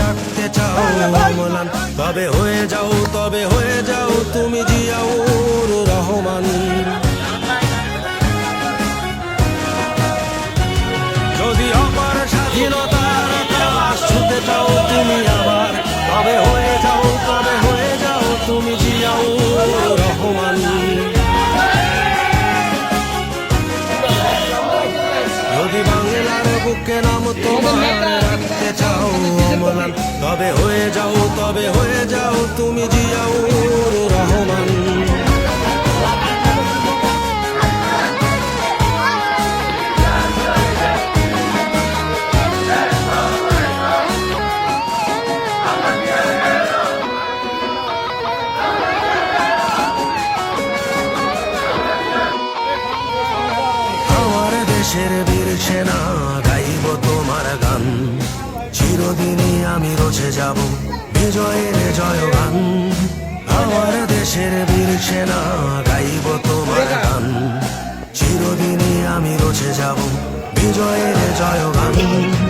রাখতে চাও অমলান তবে হয়ে যাও তবে হয়ে যাও তুমি জিয়াউর রহমান তোমার রাখতে চাও অমলান তবে হয়ে যাও তবে হয়ে যাও তুমি জিয়াও রহমান। দেশের বীর সেনা, গাইব তোমার গান। চিরদিনই আমি রচে যাব, বিজয়ের জয়গান। আমার দেশের বীর সেনা, গাইব তোমার গান। চিরদিনই আমি রচে যাব, বিজয়ের জয়গান। আলোর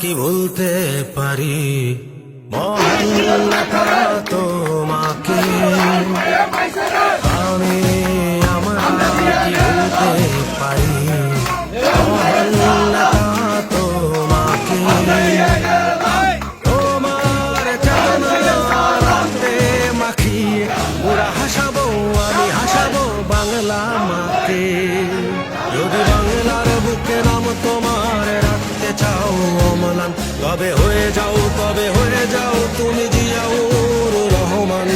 কি ভুলতে পারি? মহান তোমাকে। তবে হয়ে যাও, তবে হয়ে যাও, তুমি জিয়াউর রহমান।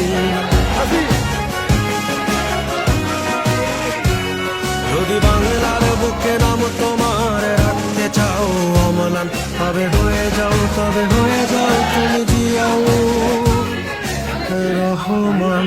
যদি বাংলার বুকে নাম তোমার রাখতে চাও, অমলান, তবে হয়ে যাও, তবে হয়ে যাও, তুমি জিয়াও রহমান।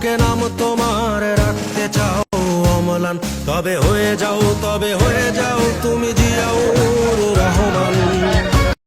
বুকে নাম তোমার রাখতে চাও অমলান। তবে হয়ে যাও তবে হয়ে যাও তুমি